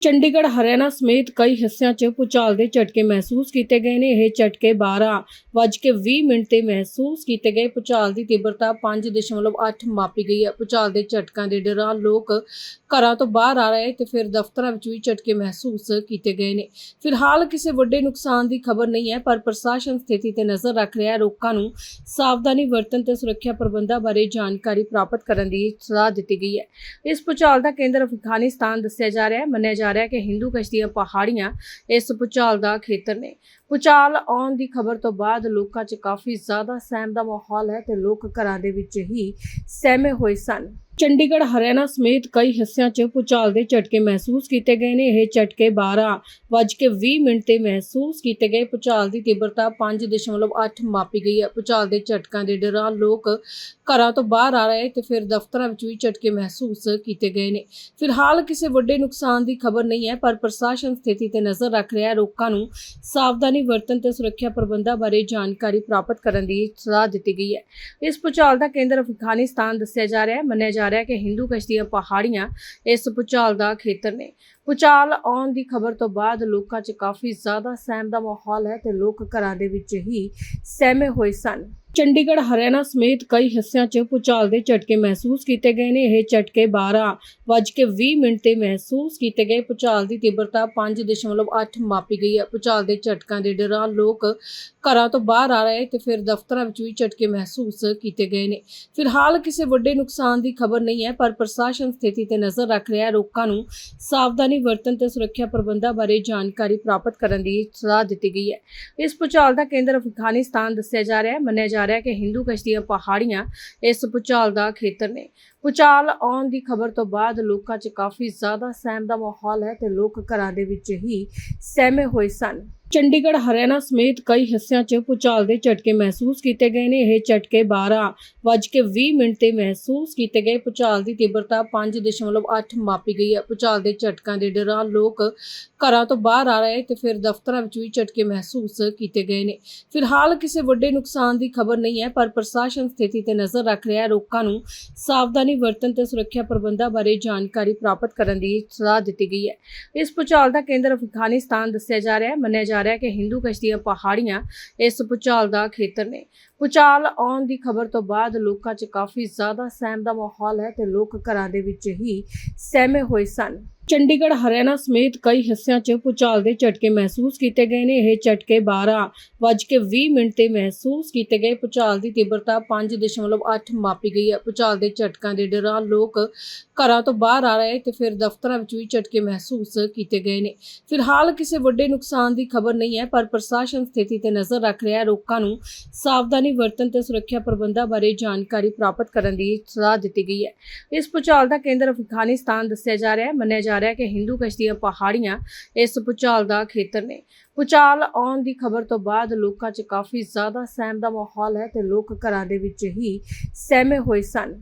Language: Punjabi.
ਚੰਡੀਗੜ੍ਹ ਹਰਿਆਣਾ ਸਮੇਤ ਕਈ ਹਿੱਸਿਆਂ 'ਚ ਭੂਚਾਲ ਦੇ ਝਟਕੇ ਮਹਿਸੂਸ ਕੀਤੇ ਗਏ ਨੇ। ਇਹ ਝਟਕੇ 12:20 ਮਿੰਟ ਤੇ ਮਹਿਸੂਸ ਕੀਤੇ ਗਏ। ਭੂਚਾਲ ਦੀ ਤੀਬਰਤਾ 5.8 ਮਾਪੀ ਗਈ ਹੈ। ਭੂਚਾਲ ਦੇ ਝਟਕਾਂ ਦੇ ਡਰਾਂ ਲੋਕ ਘਰਾਂ ਤੋਂ ਬਾਹਰ ਆ ਰਹੇ ਤੇ ਫਿਰ ਦਫ਼ਤਰਾਂ ਵਿੱਚ ਵੀ ਝਟਕੇ ਮਹਿਸੂਸ ਕੀਤੇ ਗਏ ਨੇ। ਫਿਲਹਾਲ ਕਿਸੇ ਵੱਡੇ ਨੁਕਸਾਨ ਦੀ ਖਬਰ ਨਹੀਂ ਹੈ, ਪਰ ਪ੍ਰਸ਼ਾਸਨ ਸਥਿਤੀ ਤੇ ਨਜ਼ਰ ਰੱਖ ਰਿਹਾ ਹੈ। ਲੋਕਾਂ ਨੂੰ ਸਾਵਧਾਨੀ ਵਰਤਣ ਤੇ ਸੁਰੱਖਿਆ ਪ੍ਰਬੰਧਾਂ ਬਾਰੇ ਜਾਣਕਾਰੀ ਪ੍ਰਾਪਤ ਕਰਨ ਦੀ ਸਲਾਹ ਦਿੱਤੀ ਗਈ ਹੈ। ਇਸ ਭੂਚਾਲ ਦਾ ਕੇਂਦਰ ਅਫਗਾਨਿਸਤਾਨ ਦੱਸਿਆ ਜਾ ਰਿਹਾ ਹੈ। ਮੰਨਿਆ ਜਾ ਰਿਹਾ ਕਿ ਹਿੰਦੂ ਕਸ਼ ਦੀਆਂ ਪਹਾੜੀਆਂ ਇਸ ਭੂਚਾਲ ਦਾ ਖੇਤਰ ਨੇ। ਭੂਚਾਲ ਆਉਣ ਦੀ ਖਬਰ ਤੋਂ ਬਾਅਦ ਲੋਕਾਂ 'ਚ ਕਾਫੀ ਜ਼ਿਆਦਾ ਸਹਿਮ ਦਾ ਮਾਹੌਲ ਹੈ ਤੇ ਲੋਕ ਘਰਾਂ ਦੇ ਵਿੱਚ ਹੀ ਸਹਿਮੇ ਹੋਏ ਸਨ। ਚੰਡੀਗੜ੍ਹ, ਹਰਿਆਣਾ ਸਮੇਤ ਕਈ ਹਿੱਸਿਆਂ 'ਚ ਭੂਚਾਲ ਦੇ ਝਟਕੇ ਮਹਿਸੂਸ ਕੀਤੇ ਗਏ ਨੇ। ਇਹ ਝਟਕੇ 12:20 ਮਿੰਟ ਤੇ ਮਹਿਸੂਸ ਕੀਤੇ ਗਏ। ਭੂਚਾਲ ਦੀ ਤੀਬਰਤਾ 5.8 ਮਾਪੀ ਗਈ ਹੈ। ਭੂਚਾਲ ਦੇ ਝਟਕਾਂ ਦੇ ਡਰਾਂ ਲੋਕ ਘਰਾਂ ਤੋਂ ਬਾਹਰ ਆ ਰਹੇ ਤੇ ਫਿਰ ਦਫ਼ਤਰਾਂ ਵਿੱਚ ਵੀ ਝਟਕੇ ਮਹਿਸੂਸ ਕੀਤੇ ਗਏ ਨੇ। ਫਿਲਹਾਲ ਕਿਸੇ ਵੱਡੇ ਨੁਕਸਾਨ ਦੀ ਖਬਰ ਨਹੀਂ ਹੈ, ਪਰ ਪ੍ਰਸ਼ਾਸਨ ਸਥਿਤੀ ਤੇ ਨਜ਼ਰ ਰੱਖ ਰਿਹਾ ਹੈ। ਲੋਕਾਂ ਨੂੰ ਸਾਵਧਾਨੀ ਵਰਤਣ ਤੇ ਸੁਰੱਖਿਆ ਪ੍ਰਬੰਧਾਂ ਬਾਰੇ ਜਾਣਕਾਰੀ ਪ੍ਰਾਪਤ ਕਰਨ ਦੀ ਸਲਾਹ ਦਿੱਤੀ ਗਈ ਹੈ। ਇਸ ਭੂਚਾਲ ਦਾ ਕੇਂਦਰ ਅਫਗਾਨਿਸਤਾਨ ਦੱਸਿਆ ਜਾ ਰਿਹਾ ਹੈ। ਮੰਨਿਆ ਜਾ ਰਿਹਾ ਕਿ ਹਿੰਦੂ ਕਸ਼ ਦੀਆਂ ਪਹਾੜੀਆਂ ਇਸ ਭੂਚਾਲ ਦਾ ਖੇਤਰ ਨੇ। ਭੂਚਾਲ ਆਉਣ ਦੀ ਖਬਰ ਤੋਂ ਬਾਅਦ ਲੋਕਾਂ 'ਚ ਕਾਫੀ ਜ਼ਿਆਦਾ ਸਹਿਮ ਦਾ ਮਾਹੌਲ ਹੈ ਤੇ ਲੋਕ ਘਰਾਂ ਦੇ ਵਿੱਚ ਹੀ ਸਹਿਮੇ ਹੋਏ ਸਨ। ਚੰਡੀਗੜ੍ਹ ਹਰਿਆਣਾ ਸਮੇਤ ਕਈ ਹਿੱਸਿਆਂ 'ਚ ਭੂਚਾਲ ਦੇ ਝਟਕੇ ਮਹਿਸੂਸ ਕੀਤੇ ਗਏ ਨੇ। ਇਹ ਝਟਕੇ 12:20 ਮਿੰਟ ਤੇ ਮਹਿਸੂਸ ਕੀਤੇ ਗਏ। ਭੂਚਾਲ ਦੀ ਤੀਬਰਤਾ 5.8 ਮਾਪੀ ਗਈ ਹੈ। ਭੂਚਾਲ ਦੇ ਝਟਕਾਂ ਦੇ ਡਰਾਂ ਲੋਕ ਘਰਾਂ ਤੋਂ ਬਾਹਰ ਆ ਰਹੇ ਤੇ ਫਿਰ ਦਫ਼ਤਰਾਂ ਵਿੱਚ ਵੀ ਝਟਕੇ ਮਹਿਸੂਸ ਕੀਤੇ ਗਏ ਨੇ। ਫਿਲਹਾਲ ਕਿਸੇ ਵੱਡੇ ਨੁਕਸਾਨ ਦੀ ਖਬਰ ਨਹੀਂ ਹੈ, ਪਰ ਪ੍ਰਸ਼ਾਸਨ ਸਥਿਤੀ ਤੇ ਨਜ਼ਰ ਰੱਖ ਰਿਹਾ ਹੈ। ਲੋਕਾਂ ਨੂੰ ਸਾਵਧਾਨੀ ਵਰਤਣ ਤੇ ਸੁਰੱਖਿਆ ਪ੍ਰਬੰਧਾਂ ਬਾਰੇ ਜਾਣਕਾਰੀ ਪ੍ਰਾਪਤ ਕਰਨ ਦੀ ਸਲਾਹ ਦਿੱਤੀ ਗਈ ਹੈ। ਇਸ ਭੂਚਾਲ ਦਾ ਕੇਂਦਰ ਅਫਗਾਨਿਸਤਾਨ ਦੱਸਿਆ ਜਾ ਰਿਹਾ ਹੈ। ਮੰਨਿਆ ਜਾ ਰਿਹਾ ਕਿ ਹਿੰਦੂ ਕਸ਼ ਦੀਆਂ ਪਹਾੜੀਆਂ ਇਸ ਭੂਚਾਲ ਦਾ ਖੇਤਰ ਨੇ। ਭੂਚਾਲ ਆਉਣ ਦੀ ਖਬਰ ਤੋਂ ਬਾਅਦ ਲੋਕਾਂ 'ਚ ਕਾਫੀ ਜ਼ਿਆਦਾ ਸਹਿਮ ਦਾ ਮਾਹੌਲ ਹੈ ਤੇ ਲੋਕ ਘਰਾਂ ਦੇ ਵਿੱਚ ਹੀ ਸਹਿਮੇ ਹੋਏ ਸਨ। ਚੰਡੀਗੜ੍ਹ, ਹਰਿਆਣਾ ਸਮੇਤ ਕਈ ਹਿੱਸਿਆਂ 'ਚ ਭੂਚਾਲ ਦੇ ਝਟਕੇ ਮਹਿਸੂਸ ਕੀਤੇ ਗਏ ਨੇ। ਇਹ ਝਟਕੇ 12:20 ਮਿੰਟ ਤੇ ਮਹਿਸੂਸ ਕੀਤੇ ਗਏ। ਭੂਚਾਲ ਦੀ ਤੀਬਰਤਾ 5.8 ਮਾਪੀ ਗਈ ਹੈ। ਭੂਚਾਲ ਦੇ ਝਟਕਾਂ ਦੇ ਡਰਾਂ ਲੋਕ ਘਰਾਂ ਤੋਂ ਬਾਹਰ ਆ ਰਹੇ ਤੇ ਫਿਰ ਦਫ਼ਤਰਾਂ ਵਿੱਚ ਵੀ ਝਟਕੇ ਮਹਿਸੂਸ ਕੀਤੇ ਗਏ ਨੇ। ਫਿਲਹਾਲ ਕਿਸੇ ਵੱਡੇ ਨੁਕਸਾਨ ਦੀ ਖਬਰ ਨਹੀਂ ਹੈ, ਪਰ ਪ੍ਰਸ਼ਾਸਨ ਸਥਿਤੀ ਤੇ ਨਜ਼ਰ ਰੱਖ ਰਿਹਾ ਹੈ। ਲੋਕਾਂ ਨੂੰ ਸਾਵਧਾਨੀ ਵਰਤਣ ਤੇ ਸੁਰੱਖਿਆ ਪ੍ਰਬੰਧਾਂ ਬਾਰੇ ਜਾਣਕਾਰੀ ਪ੍ਰਾਪਤ ਕਰਨ ਦੀ ਸਲਾਹ ਦਿੱਤੀ ਗਈ ਹੈ। ਇਸ ਭੂਚਾਲ ਦਾ ਕੇਂਦਰ ਅਫਗਾਨਿਸਤਾਨ ਦੱਸਿਆ ਜਾ ਰਿਹਾ ਹੈ। ਮੰਨਿਆ ਜਾ ਰਿਹਾ ਕਿ ਹਿੰਦੂ ਕਸ਼ ਦੀਆਂ ਪਹਾੜੀਆਂ ਇਸ ਭੂਚਾਲ ਦਾ ਖੇਤਰ ਨੇ। ਭੂਚਾਲ ਆਉਣ ਦੀ ਖਬਰ ਤੋਂ ਬਾਅਦ ਲੋਕਾਂ 'ਚ ਕਾਫੀ ਜ਼ਿਆਦਾ ਸਹਿਮ ਦਾ ਮਾਹੌਲ ਹੈ ਤੇ ਲੋਕ ਘਰਾਂ ਦੇ ਵਿੱਚ ਹੀ ਸਹਿਮੇ ਹੋਏ ਸਨ। ਚੰਡੀਗੜ੍ਹ, ਹਰਿਆਣਾ ਸਮੇਤ ਕਈ ਹਿੱਸਿਆਂ 'ਚ ਭੂਚਾਲ ਦੇ ਝਟਕੇ ਮਹਿਸੂਸ ਕੀਤੇ ਗਏ ਨੇ। ਇਹ ਝਟਕੇ 12:20 ਮਿੰਟ ਤੇ ਮਹਿਸੂਸ ਕੀਤੇ ਗਏ। ਭੂਚਾਲ ਦੀ ਤੀਬਰਤਾ 5.8 ਮਾਪੀ ਗਈ ਹੈ। ਭੂਚਾਲ ਦੇ ਝਟਕਾਂ ਦੇ ਡਰਾਂ ਲੋਕ ਘਰਾਂ ਤੋਂ ਬਾਹਰ ਆ ਰਹੇ ਤੇ ਫਿਰ ਦਫ਼ਤਰਾਂ ਵਿੱਚ ਵੀ ਝਟਕੇ ਮਹਿਸੂਸ ਕੀਤੇ ਗਏ ਨੇ। ਫਿਲਹਾਲ ਕਿਸੇ ਵੱਡੇ ਨੁਕਸਾਨ ਦੀ ਖਬਰ ਨਹੀਂ ਹੈ, ਪਰ ਪ੍ਰਸ਼ਾਸਨ ਸਥਿਤੀ ਤੇ ਨਜ਼ਰ ਰੱਖ ਰਿਹਾ ਹੈ। ਲੋਕਾਂ ਨੂੰ ਸਾਵਧਾਨੀ ਵਰਤਣ ਤੇ ਸੁਰੱਖਿਆ ਪ੍ਰਬੰਧਾਂ ਬਾਰੇ ਜਾਣਕਾਰੀ ਪ੍ਰਾਪਤ ਕਰਨ ਦੀ ਸਲਾਹ ਦਿੱਤੀ ਗਈ ਹੈ। ਇਸ ਭੂਚਾਲ ਦਾ ਕੇਂਦਰ ਅਫਗਾਨਿਸਤਾਨ ਦੱਸਿਆ ਜਾ ਰਿਹਾ ਹੈ। ਮੰਨਿਆ ਜਾ ਰਿਹਾ ਕਿ ਹਿੰਦੂ ਕਸ਼ ਦੀਆਂ ਪਹਾੜੀਆਂ ਇਸ ਭੂਚਾਲ ਦਾ ਖੇਤਰ ਨੇ। ਭੂਚਾਲ ਆਉਣ ਦੀ ਖਬਰ ਤੋਂ ਬਾਅਦ ਲੋਕਾਂ 'ਚ ਕਾਫੀ ਜ਼ਿਆਦਾ ਸਹਿਮ ਦਾ ਮਾਹੌਲ ਹੈ ਤੇ ਲੋਕ ਘਰਾਂ ਦੇ ਵਿੱਚ ਹੀ ਸਹਿਮੇ ਹੋਏ ਸਨ।